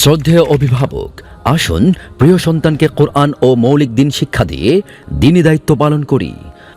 শ্রদ্ধেয় অভিভাবক, আসুন প্রিয় সন্তানকে কোরআন ও মৌলিক দিন শিক্ষা দিয়ে দিনী দায়িত্ব পালন করি।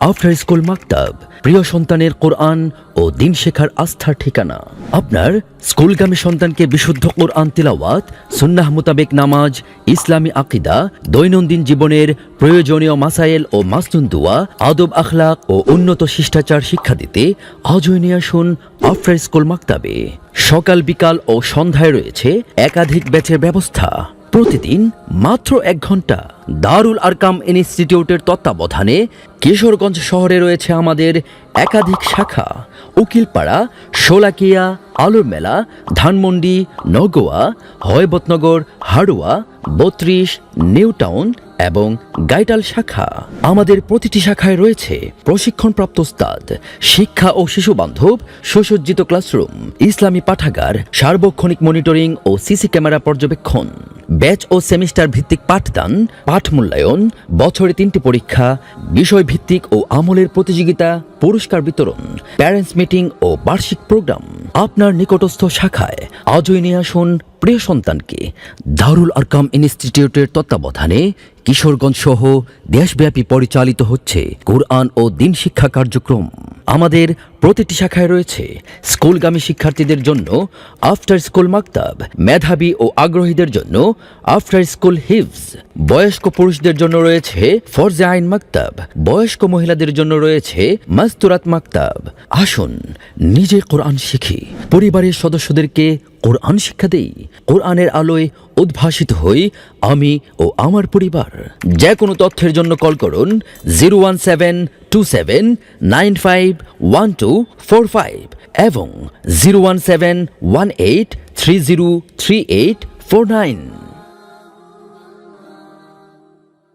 আফটার স্কুল মাকতাব প্রিয় সন্তানের কোরআন ও দিন শেখার আস্থার ঠিকানা আপনার স্কুলগামী সন্তানকে বিশুদ্ধ কোরআন তিলাওয়াত, সুন্নাহ মোতাবেক নামাজ, ইসলামী আকিদা, দৈনন্দিন জীবনের প্রয়োজনীয় মাসাইল ও মাসনুন দোয়া, আদব আখলাক ও উন্নত শিষ্টাচার শিক্ষা দিতে আজই নিয়ে আসুন আফটার স্কুল মাকতাবে সকাল, বিকাল ও সন্ধ্যায় রয়েছে একাধিক ব্যাচের ব্যবস্থা। প্রতিদিন মাত্র এক ঘণ্টা। দারুল আরকাম ইনস্টিটিউটের তত্ত্বাবধানে কিশোরগঞ্জ শহরে রয়েছে আমাদের একাধিক শাখা। উকিলপাড়া, শোলাকিয়া আলুর মেলা ধানমন্ডি, নগোয়া হয়বতনগর হাড়ুয়া, বত্রিশ নিউ টাউন এবং গাইটাল শাখা। আমাদের প্রতিটি শাখায় রয়েছে প্রশিক্ষণপ্রাপ্ত উস্তাদ, শিক্ষা ও শিশু বান্ধব সুসজ্জিত ক্লাসরুম, ইসলামী পাঠাগার, সার্বক্ষণিক মনিটরিং ও সিসি ক্যামেরা পর্যবেক্ষণ। ব্যাচ ও সেমিস্টার ভিত্তিক পাঠদান, পাঠ মূল্যায়ন, বছরে তিনটি পরীক্ষা বিষয় ভিত্তিক ও আমলের প্রতিযোগিতা, পুরস্কার বিতরণ, প্যারেন্টস মিটিং ও বার্ষিক প্রোগ্রাম। আপনার নিকটস্থ শাখায় আজই নিয়ে আসুন প্রিয় সন্তানকে। দারুল আরকাম ইনস্টিটিউটের তত্ত্বাবধানে কিশোরগঞ্জ সহ দেশব্যাপী পরিচালিত হচ্ছে কোরআন ও দিন শিক্ষা কার্যক্রম। আমাদের প্রতিটি শাখায় রয়েছে স্কুলগামী শিক্ষার্থীদের জন্য আফটার স্কুল মাকতাব, মেধাবী ও আগ্রহীদের জন্য আফটার স্কুল হিভস বয়স্ক পুরুষদের জন্য রয়েছে ফরজে আইন মাকতাব, বয়স্ক মহিলাদের জন্য রয়েছে মাস্তুরাত মাকতাব। আসুন নিজে কোরআন শিখি। পরিবারের সদস্যদেরকে কোরআন শিক্ষা দেই। কোরআনের আলোয় উদ্ভাসিত হই আমি ও আমার পরিবার। যে কোনো তথ্যের জন্য কল করুন zero one seven two seven nine five one two four five এবং zero one seven one eight three zero three eight four nine.